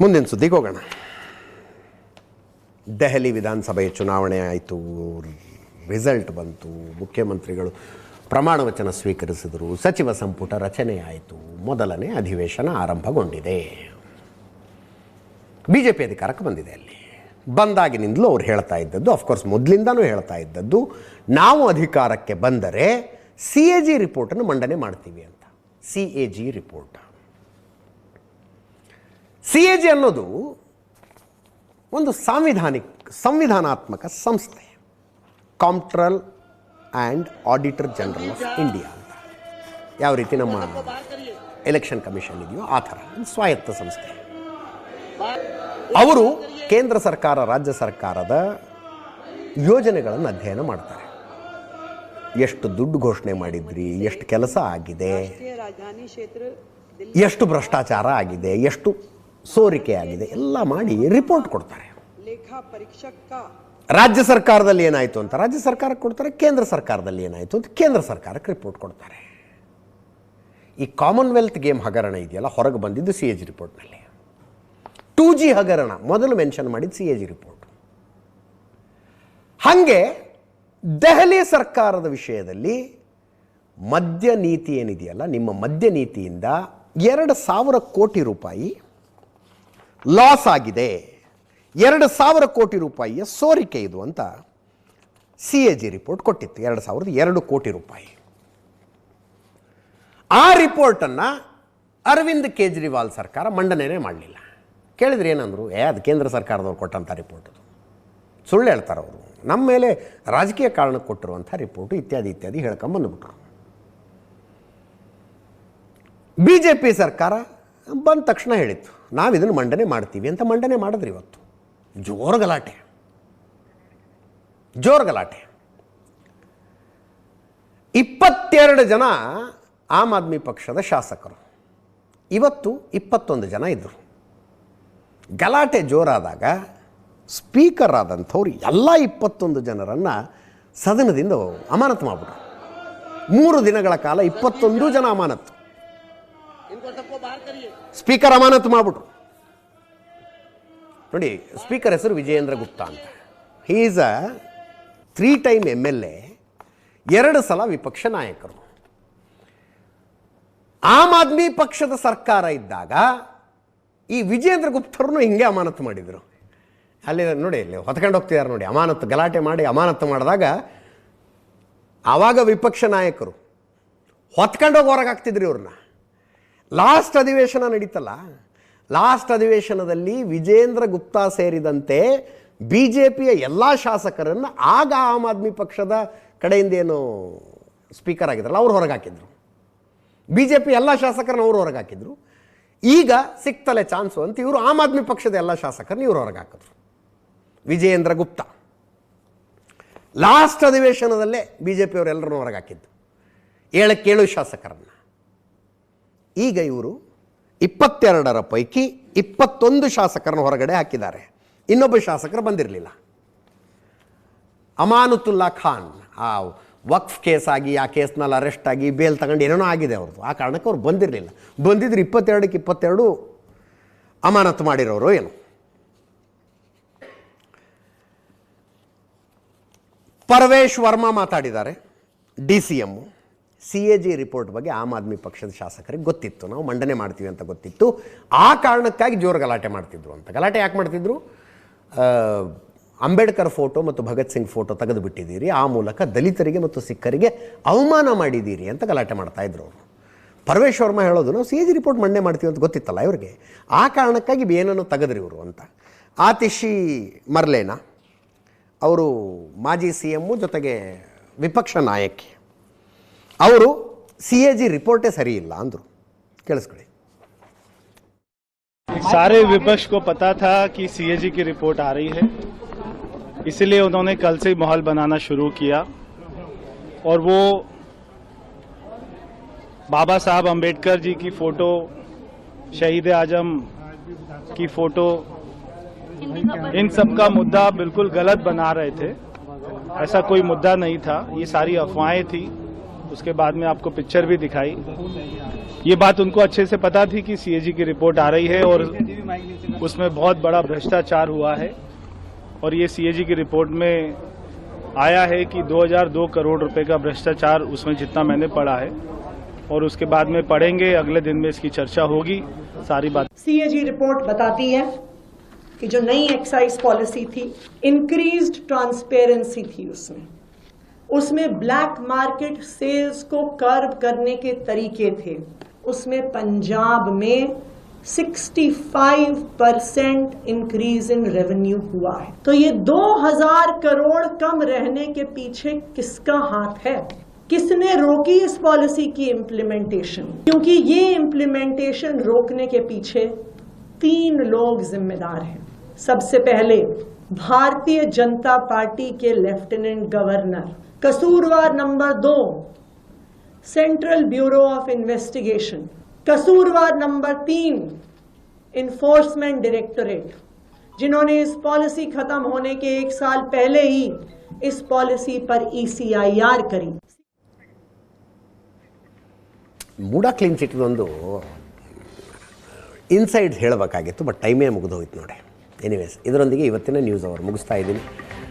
ಮುಂದಿನ ಸುದ್ದಿಗೆ ಹೋಗೋಣ. ದೆಹಲಿ ವಿಧಾನಸಭೆಯ ಚುನಾವಣೆ ಆಯಿತು ರಿಸಲ್ಟ್ ಬಂತು, ಮುಖ್ಯಮಂತ್ರಿಗಳು ಪ್ರಮಾಣ ವಚನ ಸ್ವೀಕರಿಸಿದರು, ಸಚಿವ ಸಂಪುಟ ರಚನೆ ಆಯಿತು, ಮೊದಲನೇ ಅಧಿವೇಶನ ಆರಂಭಗೊಂಡಿದೆ. ಬಿ ಜೆ ಪಿ ಅಧಿಕಾರಕ್ಕೆ ಬಂದಿದೆ ಅಲ್ಲಿ. ಬಂದಾಗಿನಿಂದಲೂ ಅವ್ರು ಹೇಳ್ತಾ ಇದ್ದದ್ದು ಅಫ್ಕೋರ್ಸ್ ಮೊದಲಿಂದನೂ ಹೇಳ್ತಾ ಇದ್ದದ್ದು, ನಾವು ಅಧಿಕಾರಕ್ಕೆ ಬಂದರೆ ಸಿ ಎ ಜಿ ರಿಪೋರ್ಟನ್ನು ಮಂಡನೆ ಮಾಡ್ತೀವಿ ಅಂತ. C A G report C A G ಅನ್ನೋದು ಒಂದು ಸಾಂವಿಧಾನಿಕ ಸಂವಿಧಾನಾತ್ಮಕ ಸಂಸ್ಥೆ. Comptroller and auditor general of India ಅಂತ. ಯಾವ ರೀತಿ ನಮ್ಮ ಎಲೆಕ್ಷನ್ ಕಮಿಷನ್ ಇದೆಯೋ ಆ ಥರ ಸ್ವಾಯತ್ತ ಸಂಸ್ಥೆ. ಅವರು ಕೇಂದ್ರ ಸರ್ಕಾರ ರಾಜ್ಯ ಸರ್ಕಾರದ ಯೋಜನೆಗಳನ್ನು ಅಧ್ಯಯನ ಮಾಡ್ತಾರೆ. ಎಷ್ಟು ದುಡ್ಡು ಘೋಷಣೆ ಮಾಡಿದ್ರಿ ಎಷ್ಟು ಕೆಲಸ ಆಗಿದೆ ಎಷ್ಟು ಭ್ರಷ್ಟಾಚಾರ ಆಗಿದೆ ಎಷ್ಟು ಸೋರಿಕೆಯಾಗಿದೆ. ಎಲ್ಲ ಮಾಡಿ ರಿಪೋರ್ಟ್ ಕೊಡ್ತಾರೆ. ರಾಜ್ಯ ಸರ್ಕಾರದಲ್ಲಿ ಏನಾಯಿತು ಅಂತ ರಾಜ್ಯ ಸರ್ಕಾರಕ್ಕೆ ಕೊಡ್ತಾರೆ ಕೇಂದ್ರ ಸರ್ಕಾರದಲ್ಲಿ ಏನಾಯಿತು ಅಂತ ಕೇಂದ್ರ ಸರ್ಕಾರಕ್ಕೆ ರಿಪೋರ್ಟ್ ಕೊಡ್ತಾರೆ. ಈ ಕಾಮನ್ವೆಲ್ತ್ ಗೇಮ್ ಹಗರಣ ಇದೆಯಲ್ಲ ಹೊರಗೆ ಬಂದಿದ್ದು ಸಿ ಎ ಜಿ ರಿಪೋರ್ಟ್ನಲ್ಲಿ ಟೂ ಜಿ ಹಗರಣ ಮೊದಲು ಮೆನ್ಷನ್ ಮಾಡಿದ್ದು ಸಿ ಎ ಜಿ ರಿಪೋರ್ಟ್ ಹಾಗೆ ದೆಹಲಿ ಸರ್ಕಾರದ ವಿಷಯದಲ್ಲಿ ಮದ್ಯ ನೀತಿ ಏನಿದೆಯಲ್ಲ ನಿಮ್ಮ ಮದ್ಯ ನೀತಿಯಿಂದ ಎರಡು ಸಾವಿರ ಕೋಟಿ ರೂಪಾಯಿ ಲಾಸ್ ಆಗಿದೆ. ಎರಡು ಸಾವಿರ ಕೋಟಿ ರೂಪಾಯಿಯ ಸೋರಿಕೆ ಇದು ಅಂತ ಸಿ ಎ ಜಿ ರಿಪೋರ್ಟ್ ಕೊಟ್ಟಿತ್ತು. ಎರಡು ಸಾವಿರದ ಎರಡು ಕೋಟಿ ರೂಪಾಯಿ. ಆ ರಿಪೋರ್ಟನ್ನು ಅರವಿಂದ್ ಕೇಜ್ರಿವಾಲ್ ಸರ್ಕಾರ ಮಂಡನೆನೇ ಮಾಡಲಿಲ್ಲ. ಕೇಳಿದ್ರೆ ಏನಂದರು, ಏ, ಅದು ಕೇಂದ್ರ ಸರ್ಕಾರದವ್ರು ಕೊಟ್ಟಂಥ ರಿಪೋರ್ಟ್ ಅದು. ಸುಳ್ಳು ಹೇಳ್ತಾರೆ ಅವರು. ನಮ್ಮ ಮೇಲೆ ರಾಜಕೀಯ ಕಾರಣಕ್ಕೆ ಕೊಟ್ಟಿರುವಂಥ ರಿಪೋರ್ಟು ಇತ್ಯಾದಿ ಇತ್ಯಾದಿ ಹೇಳ್ಕೊಂಬಂದುಬಿಟ್ರು. ಬಿ ಜೆ ಪಿ ಸರ್ಕಾರ ಬಂದ ತಕ್ಷಣ ಹೇಳಿತ್ತು ನಾವು ಇದನ್ನು ಮಂಡನೆ ಮಾಡ್ತೀವಿ ಅಂತ ಮಂಡನೆ ಮಾಡಿದ್ರಿ ಇವತ್ತು. ಜೋರು ಗಲಾಟೆ. ಜೋರು ಗಲಾಟೆ. ಇಪ್ಪತ್ತೆರಡು ಜನ ಆಮ್ ಆದ್ಮಿ ಪಕ್ಷದ ಶಾಸಕರು. ಇವತ್ತು ಇಪ್ಪತ್ತೊಂದು ಜನ ಇದ್ದರು ಗಲಾಟೆ ಜೋರಾದಾಗ ಸ್ಪೀಕರ್ ಆದಂಥವ್ರು ಎಲ್ಲ ಇಪ್ಪತ್ತೊಂದು ಜನರನ್ನು ಸದನದಿಂದ ಅಮಾನತು ಮಾಡಿಬಿಟ್ರು. ಮೂರು ದಿನಗಳ ಕಾಲ ಇಪ್ಪತ್ತೊಂದು ಜನ ಅಮಾನತು. ಸ್ಪೀಕರ್ ಅಮಾನತು ಮಾಡ್ಬಿಟ್ರು. ನೋಡಿ, ಸ್ಪೀಕರ್ ಹೆಸರು ವಿಜಯೇಂದ್ರ ಗುಪ್ತಾ ಅಂತ. Is a three time M L ಎರಡು ಸಲ ವಿಪಕ್ಷ ನಾಯಕರು. ಆಮ್ ಆದ್ಮಿ ಪಕ್ಷದ ಸರ್ಕಾರ ಇದ್ದಾಗ ಈ ವಿಜೇಂದ್ರ ಗುಪ್ತರನ್ನು ಹಿಂಗೆ ಅಮಾನತು ಮಾಡಿದರು. ಅಲ್ಲಿ ನೋಡಿ ಇಲ್ಲಿ ಹೊತ್ಕೊಂಡು ಹೋಗ್ತಿದ್ದಾರೆ ನೋಡಿ, ಅಮಾನತು ಗಲಾಟೆ ಮಾಡಿ ಅಮಾನತು ಮಾಡಿದಾಗ ಆವಾಗ ವಿಪಕ್ಷ ನಾಯಕರು ಹೊತ್ಕೊಂಡೋಗಿ ಹೊರಗಾಗ್ತಿದ್ರಿ ಇವ್ರನ್ನ. ಲಾಸ್ಟ್ ಅಧಿವೇಶನ ನಡೀತಲ್ಲ. ಲಾಸ್ಟ್ ಅಧಿವೇಶನದಲ್ಲಿ ವಿಜೇಂದ್ರ ಗುಪ್ತಾ ಸೇರಿದಂತೆ ಬಿ ಜೆ ಪಿಯ ಎಲ್ಲ ಶಾಸಕರನ್ನು ಆಗ ಆಮ್ ಆದ್ಮಿ ಪಕ್ಷದ ಕಡೆಯಿಂದ ಏನು ಸ್ಪೀಕರ್ ಆಗಿದ್ರಲ್ಲ, ಅವ್ರು ಹೊರಗೆ ಹಾಕಿದ್ರು ಬಿ ಜೆ ಪಿ ಎಲ್ಲ ಶಾಸಕರನ್ನ ಅವರು ಹೊರಗೆ ಹಾಕಿದ್ರು ಈಗ ಸಿಕ್ತಲೆ ಚಾನ್ಸು ಅಂತ ಇವರು ಆಮ್ ಆದ್ಮಿ ಪಕ್ಷದ ಎಲ್ಲ ಶಾಸಕರನ್ನ ಇವರು ಹೊರಗೆ ಹಾಕಿದ್ರು ವಿಜಯೇಂದ್ರ ಗುಪ್ತಾ. ಲಾಸ್ಟ್ ಅಧಿವೇಶನದಲ್ಲೇ ಬಿ ಜೆ ಪಿಯವರೆಲ್ಲರನ್ನೂ ಹೊರಗೆ ಹಾಕಿದ್ದು ಏಳಕ್ಕೇಳು ಶಾಸಕರನ್ನು. ಈಗ ಇವರು ಇಪ್ಪತ್ತೆರಡರ ಪೈಕಿ ಇಪ್ಪತ್ತೊಂದು ಶಾಸಕರನ್ನು ಹೊರಗಡೆ ಹಾಕಿದ್ದಾರೆ. ಇನ್ನೊಬ್ಬ ಶಾಸಕರು ಬಂದಿರಲಿಲ್ಲ. ಅಮಾನುತುಲ್ಲಾ ಖಾನ್, ಆ ವಕ್ಫ್ ಕೇಸ್ ಆಗಿ, ಆ ಕೇಸ್ನಲ್ಲಿ ಅರೆಸ್ಟ್ ಆಗಿ, ಬೇಲ್ ತಗೊಂಡು ಏನೇನೋ ಆಗಿದೆ ಅವ್ರದ್ದು. ಆ ಕಾರಣಕ್ಕೆ ಅವ್ರು ಬಂದಿರಲಿಲ್ಲ. ಬಂದಿದ್ರು ಇಪ್ಪತ್ತೆರಡಕ್ಕೆ ಇಪ್ಪತ್ತೆರಡು ಅಮಾನತು ಮಾಡಿರೋರು ಏನು? ಪರವೇಶ್ ವರ್ಮಾ ಮಾತಾಡಿದ್ದಾರೆ, D C M C A G report ಬಗ್ಗೆ ಆಮ್ ಆದ್ಮಿ ಪಕ್ಷದ ಶಾಸಕರಿಗೆ ಗೊತ್ತಿತ್ತು. ನಾವು ಮಂಡನೆ ಮಾಡ್ತೀವಿ ಅಂತ ಗೊತ್ತಿತ್ತು. ಆ ಕಾರಣಕ್ಕಾಗಿ ಜೋರು ಗಲಾಟೆ ಮಾಡ್ತಿದ್ರು ಅಂತ. ಗಲಾಟೆ ಯಾಕೆ ಮಾಡ್ತಿದ್ರು? ಅಂಬೇಡ್ಕರ್ ಫೋಟೋ ಮತ್ತು ಭಗತ್ ಸಿಂಗ್ ಫೋಟೋ ತೆಗೆದು ಬಿಟ್ಟಿದ್ದೀರಿ ಆ ಮೂಲಕ ದಲಿತರಿಗೆ ಮತ್ತು ಸಿಖ್ಖರಿಗೆ ಅವಮಾನ ಮಾಡಿದ್ದೀರಿ ಅಂತ ಗಲಾಟೆ ಮಾಡ್ತಾಯಿದ್ರು ಅವರು. ಪರವೇಶ್ ವರ್ಮ ಹೇಳೋದು, ನಾವು ಸಿ ಎ ಜಿ ರಿಪೋರ್ಟ್ ಮಂಡನೆ ಮಾಡ್ತೀವಿ ಅಂತ ಗೊತ್ತಿತ್ತಲ್ಲ ಇವರಿಗೆ. ಆ ಕಾರಣಕ್ಕಾಗಿ ಏನನ್ನು ತೆಗೆದ್ರಿ ಇವರು ಅಂತ. ಆತಿಶಿ ಮರ್ಲೇನಾ, ಅವರು ಮಾಜಿ ಸಿ ಎಮ್ಮು ಜೊತೆಗೆ ವಿಪಕ್ಷ ನಾಯಕಿ. ಅವರು ಸಿ ಎ ಜಿ ರಿಪೋರ್ಟೇ ಸರಿ ಇಲ್ಲ ಅಂದರು ಕೇಳಿಸ್ಕೊಳ್ಳಿ सारे विपक्ष को पता था कि सीएजी की रिपोर्ट आ रही है इसलिए उन्होंने कल से ही माहौल बनाना शुरू किया और वो बाबा साहब अंबेडकर जी की फोटो शहीद आजम की फोटो इन सब का मुद्दा बिल्कुल गलत बना रहे थे ऐसा कोई मुद्दा नहीं था ये सारी अफवाहें थी उसके बाद में आपको पिक्चर भी दिखाई। ये बात उनको अच्छे से पता थी कि सीएजी की रिपोर्ट आ रही है और उसमें बहुत बड़ा भ्रष्टाचार हुआ है। और ये सीएजी की रिपोर्ट में आया है कि 2002 करोड़ रुपए का भ्रष्टाचार उसमें जितना मैंने पढ़ा है। और उसके बाद में पढ़ेंगे, अगले दिन में इसकी चर्चा होगी। सारी बात सीएजी रिपोर्ट बताती है कि जो नई एक्साइज पॉलिसी थी इंक्रीज्ड ट्रांसपेरेंसी थी उसमें। उसमें ब्लैक मार्केट सेल्स को कर्व करने के तरीके थे। उसमें पंजाब में 65 परसेंट इंक्रीज इन रेवेन्यू हुआ है। तो ये 2000 करोड़ कम रहने के पीछे किसका हाथ है? किसने रोकी इस पॉलिसी की इम्प्लीमेंटेशन क्योंकि ये इम्प्लीमेंटेशन रोकने के पीछे तीन लोग जिम्मेदार हैं। सबसे पहले, भारतीय जनता पार्टी के लेफ्टिनेंट गवर्नर कसूरवार नंबर दो सेंट्रल ब्यूरो ऑफ इन्वेस्टिगेशन कसूरवार नंबर तीन इन्फोर्समेंट डायरेक्टोरेट जिन्होंने इस पॉलिसी खत्म होने के एक साल पहले ही इस पॉलिसी पर E ईसीआईआर करी ಮೂಡ ಕ್ಲೀನ್ ಚಿಟ್ದೊಂದು ಇನ್ಸೈಡ್ಸ್ ಹೇಳಬೇಕಾಗಿತ್ತು ಬಟ್ ಟೈಮೇ ಮುಗಿದೋಯ್ತು ನೋಡಿ ಎನಿವೇಸ್ ಇದರೊಂದಿಗೆ ಇವತ್ತಿನ ನ್ಯೂಸ್ ಅವರು ಮುಗಿಸ್ತಾ ಇದ್ದೀನಿ